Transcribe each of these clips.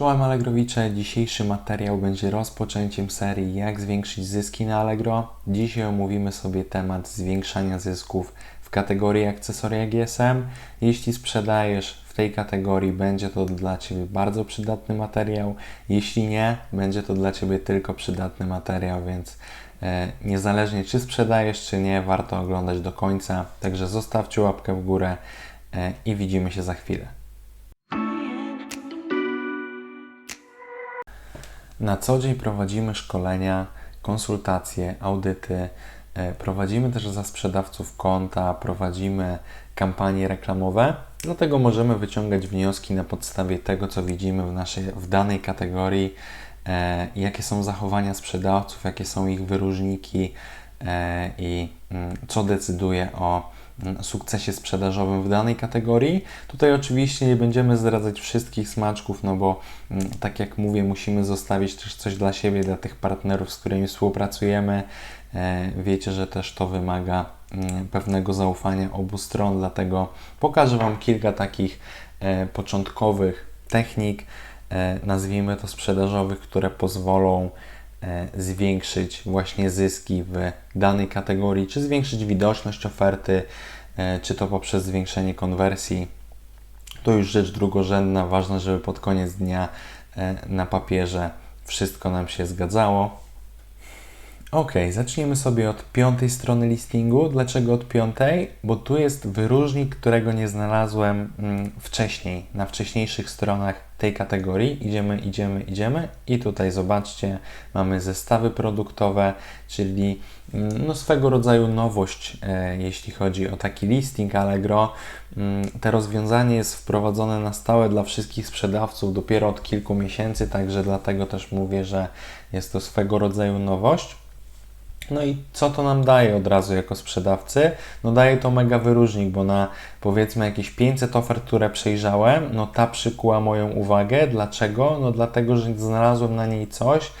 Czołem Allegrowicze, dzisiejszy materiał będzie rozpoczęciem serii Jak zwiększyć zyski na Allegro. Dzisiaj omówimy sobie temat zwiększania zysków w kategorii akcesoria GSM. Jeśli sprzedajesz w tej kategorii, będzie to dla Ciebie bardzo przydatny materiał. Jeśli nie, będzie to dla Ciebie tylko przydatny materiał, więc e, niezależnie czy sprzedajesz, czy nie, warto oglądać do końca. Także zostawcie łapkę w górę e, i widzimy się za chwilę. Na co dzień prowadzimy szkolenia, konsultacje, audyty. e, Prowadzimy też za sprzedawców konta, prowadzimy kampanie reklamowe, dlatego możemy wyciągać wnioski na podstawie tego, co widzimy w, naszej, w danej kategorii, e, jakie są zachowania sprzedawców, jakie są ich wyróżniki e, i mm, co decyduje o sukcesie sprzedażowym w danej kategorii. Tutaj oczywiście nie będziemy zdradzać wszystkich smaczków, no bo mm, tak jak mówię, musimy zostawić też coś dla siebie, dla tych partnerów, z którymi współpracujemy. E, Wiecie, że też to wymaga mm, pewnego zaufania obu stron, dlatego pokażę Wam kilka takich e, początkowych technik, e, nazwijmy to sprzedażowych, które pozwolą zwiększyć właśnie zyski w danej kategorii, czy zwiększyć widoczność oferty, czy to poprzez zwiększenie konwersji. To już rzecz drugorzędna, ważne, żeby pod koniec dnia e, na papierze wszystko nam się zgadzało. Ok, zacznijmy sobie od piątej strony listingu. Dlaczego od piątej? Bo tu jest wyróżnik, którego nie znalazłem mm, wcześniej, na wcześniejszych stronach tej kategorii. Idziemy, idziemy, idziemy i tutaj zobaczcie, mamy zestawy produktowe, czyli mm, no, swego rodzaju nowość, e, jeśli chodzi o taki listing Allegro. Mm, te rozwiązanie jest wprowadzone na stałe dla wszystkich sprzedawców dopiero od kilku miesięcy, także dlatego też mówię, że jest to swego rodzaju nowość. No i co to nam daje od razu jako sprzedawcy? No daje to mega wyróżnik, bo na powiedzmy jakieś 500 ofert, które przejrzałem, no ta przykuła moją uwagę. Dlaczego? No dlatego, że znalazłem na niej coś,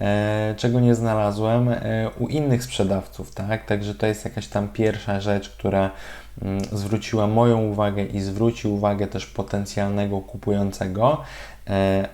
e, czego nie znalazłem e, u innych sprzedawców, tak? Także to jest jakaś tam pierwsza rzecz, która mm, zwróciła moją uwagę i zwróci uwagę też potencjalnego kupującego,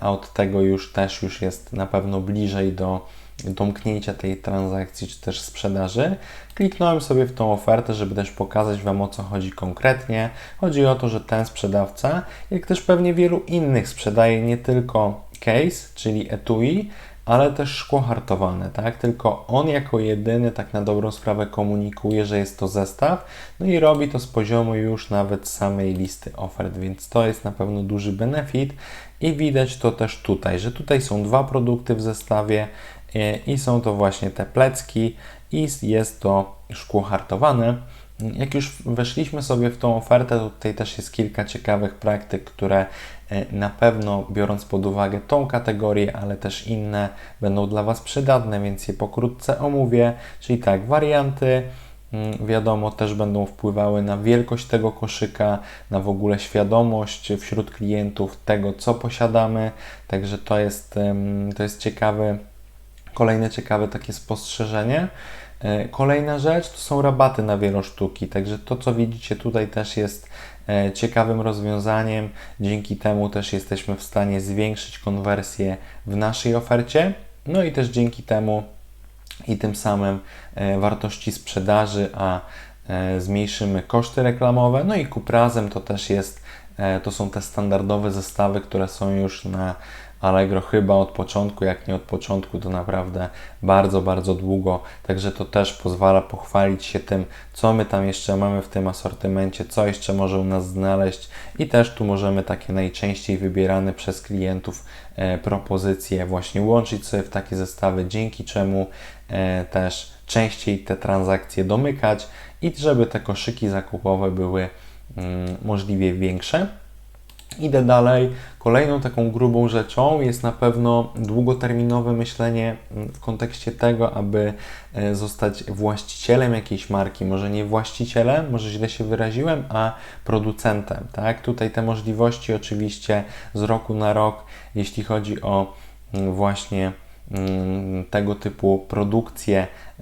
a od tego już też już jest na pewno bliżej do domknięcia tej transakcji czy też sprzedaży. Kliknąłem sobie w tą ofertę, żeby też pokazać Wam o co chodzi konkretnie. Chodzi o to, że ten sprzedawca, jak też pewnie wielu innych, sprzedaje nie tylko case, czyli etui, ale też szkło hartowane, tak? Tylko on jako jedyny tak na dobrą sprawę komunikuje, że jest to zestaw, no i robi to z poziomu już nawet samej listy ofert, więc to jest na pewno duży benefit i widać to też tutaj, że tutaj są dwa produkty w zestawie e, i są to właśnie te plecki i jest to szkło hartowane. Jak już weszliśmy sobie w tą ofertę, to tutaj też jest kilka ciekawych praktyk, które e, na pewno biorąc pod uwagę tą kategorię, ale też inne będą dla Was przydatne, więc je pokrótce omówię. Czyli tak, warianty mm, wiadomo też będą wpływały na wielkość tego koszyka, na w ogóle świadomość wśród klientów tego, co posiadamy. Także to jest, to jest ciekawe, kolejne ciekawe takie spostrzeżenie. E, Kolejna rzecz to są rabaty na wielosztuki, także to co widzicie tutaj też jest e, ciekawym rozwiązaniem. Dzięki temu też jesteśmy w stanie zwiększyć konwersję w naszej ofercie. No i też dzięki temu i tym samym e, wartości sprzedaży, a zmniejszymy koszty reklamowe. No i kuprazem to też jest, to są te standardowe zestawy, które są już na Allegro chyba od początku, jak nie od początku, to naprawdę bardzo, bardzo długo. Także to też pozwala pochwalić się tym, co my tam jeszcze mamy w tym asortymencie, co jeszcze może u nas znaleźć i też tu możemy takie najczęściej wybierane przez klientów e, propozycje właśnie łączyć sobie w takie zestawy, dzięki czemu e, też częściej te transakcje domykać i żeby te koszyki zakupowe były mm, możliwie większe. Idę dalej. Kolejną taką grubą rzeczą jest na pewno długoterminowe myślenie mm, w kontekście tego, aby e, zostać właścicielem jakiejś marki. Może nie właścicielem, może źle się wyraziłem, a producentem. Tak? Tutaj te możliwości oczywiście z roku na rok, jeśli chodzi o mm, właśnie mm, tego typu produkcje e,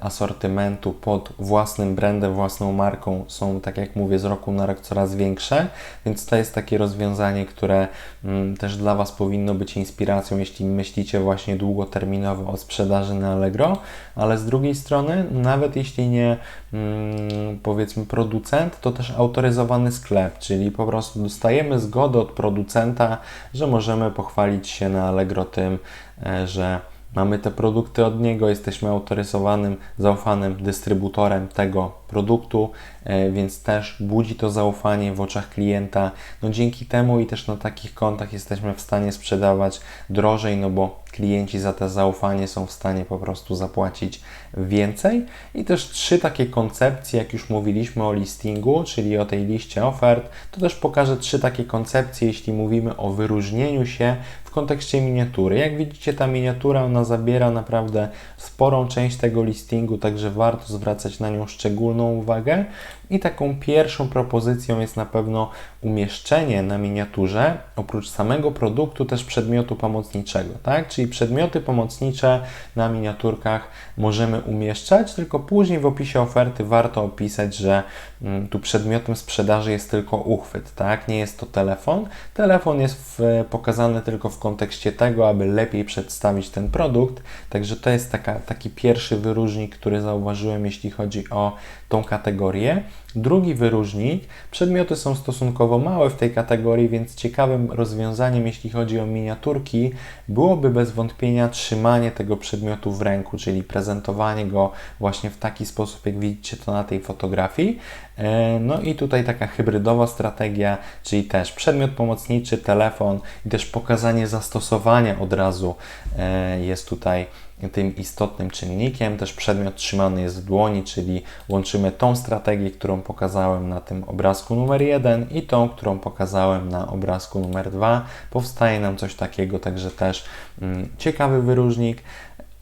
asortymentu pod własnym brandem, własną marką są, tak jak mówię, z roku na rok coraz większe, więc to jest takie rozwiązanie, które mm, też dla Was powinno być inspiracją, jeśli myślicie właśnie długoterminowo o sprzedaży na Allegro, ale z drugiej strony, nawet jeśli nie mm, powiedzmy producent, to też autoryzowany sklep, czyli po prostu dostajemy zgodę od producenta, że możemy pochwalić się na Allegro tym, e, że mamy te produkty od niego, jesteśmy autoryzowanym, zaufanym dystrybutorem tego produktu, e, więc też budzi to zaufanie w oczach klienta. No dzięki temu i też na takich kontach jesteśmy w stanie sprzedawać drożej, no bo klienci za to zaufanie są w stanie po prostu zapłacić więcej. I też trzy takie koncepcje, jak już mówiliśmy o listingu, czyli o tej liście ofert, to też pokażę trzy takie koncepcje, jeśli mówimy o wyróżnieniu się kontekście miniatury. Jak widzicie, ta miniatura ona zabiera naprawdę sporą część tego listingu, także warto zwracać na nią szczególną uwagę. I taką pierwszą propozycją jest na pewno umieszczenie na miniaturze, oprócz samego produktu, też przedmiotu pomocniczego, tak? Czyli przedmioty pomocnicze na miniaturkach możemy umieszczać, tylko później w opisie oferty warto opisać, że mm, tu przedmiotem sprzedaży jest tylko uchwyt, tak? Nie jest to telefon. Telefon jest w, pokazany tylko w kontekście tego, aby lepiej przedstawić ten produkt, także to jest taka, taki pierwszy wyróżnik, który zauważyłem, jeśli chodzi o tą kategorię. Drugi wyróżnik, przedmioty są stosunkowo małe w tej kategorii, więc ciekawym rozwiązaniem, jeśli chodzi o miniaturki, byłoby bez wątpienia trzymanie tego przedmiotu w ręku, czyli prezentowanie go właśnie w taki sposób, jak widzicie to na tej fotografii. E, no i tutaj taka hybrydowa strategia, czyli też przedmiot pomocniczy, telefon i też pokazanie zastosowania od razu e, jest tutaj tym istotnym czynnikiem. Też przedmiot trzymany jest w dłoni, czyli łączymy tą strategię, którą pokazałem na tym obrazku numer 1 i tą, którą pokazałem na obrazku numer 2. Powstaje nam coś takiego, także też mm, ciekawy wyróżnik.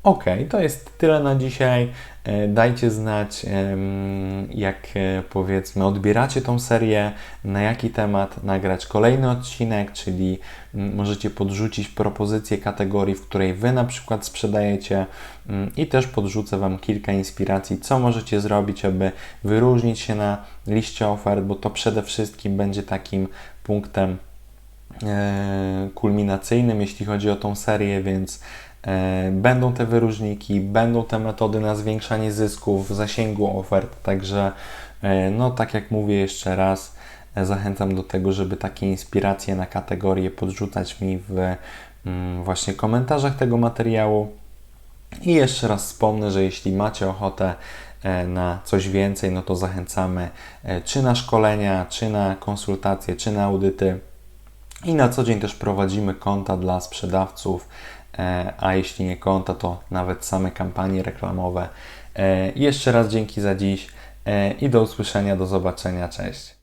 Ok, to jest tyle na dzisiaj. E, dajcie znać, jak e, powiedzmy odbieracie tą serię, na jaki temat nagrać kolejny odcinek, czyli możecie podrzucić propozycję kategorii, w której Wy na przykład sprzedajecie i też podrzucę Wam kilka inspiracji, co możecie zrobić, aby wyróżnić się na liście ofert, bo to przede wszystkim będzie takim punktem e, kulminacyjnym, jeśli chodzi o tą serię, więc będą te wyróżniki, będą te metody na zwiększanie zysków, zasięgu ofert, także e, no tak jak mówię jeszcze raz, e, zachęcam do tego, żeby takie inspiracje na kategorie podrzucać mi w mm, właśnie komentarzach tego materiału. I jeszcze raz wspomnę, że jeśli macie ochotę na coś więcej, no to zachęcamy czy na szkolenia, czy na konsultacje, czy na audyty. I na co dzień też prowadzimy konta dla sprzedawców E, a jeśli nie konta, to nawet same kampanie reklamowe. E, jeszcze raz dzięki za dziś e, i do usłyszenia, do zobaczenia, cześć.